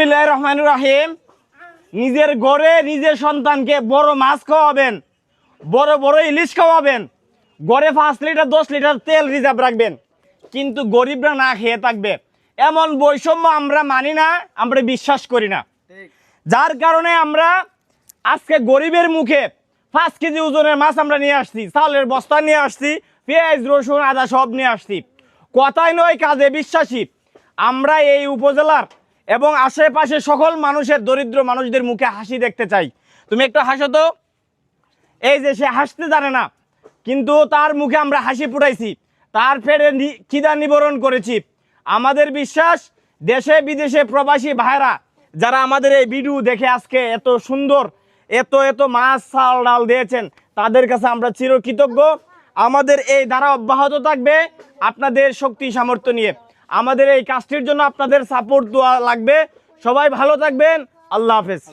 বিসমিল্লাহ রহমান রাহিম। নিজের ঘরে নিজের সন্তানকে বড় মাছ খাওয়াবেন, বড় বড় ইলিশ খাওয়াবেন, ঘরে পাঁচ লিটার, দশ লিটার তেল রিজার্ভ রাখবেন। কিন্তু গরিবরা না খেয়ে থাকবে। এমন বৈষম্য আমরা মানি না, আমরা বিশ্বাস করি না। যার কারণে আমরা আজকে গরিবের মুখে পাঁচ কেজি ওজনের মাছ আমরা নিয়ে আসছি, চালের বস্তা নিয়ে আসছি, পেঁয়াজ, রসুন, আদা সব নিয়ে আসছি। কথাই নয়, কাজে বিশ্বাসী। আমরা এই উপজেলার এবং আশেপাশে সকল মানুষের দরিদ্র মানুষদের মুখে হাসি দেখতে চাই। তুমি একটু হাসো তো। এই যে সে হাসতে জানে না, কিন্তু তার মুখে আমরা হাসি ফুটাইছি। তার ফেরে খিদা নিবরণ করেছি? আমাদের বিশ্বাস, দেশে বিদেশে প্রবাসী ভাইরা যারা আমাদের এই ভিডিও দেখে আজকে এত সুন্দর, এত এত মাছ, চাল, ডাল দিয়েছেন, তাদের কাছে আমরা চিরকৃতজ্ঞ। আমাদের এই ধারা অব্যাহত থাকবে আপনাদের শক্তি সামর্থ্য নিয়ে। আমাদের এই কাজটির জন্য আপনাদের সাপোর্ট দেওয়া লাগবে। সবাই ভালো থাকবেন। আল্লাহ হাফেজ।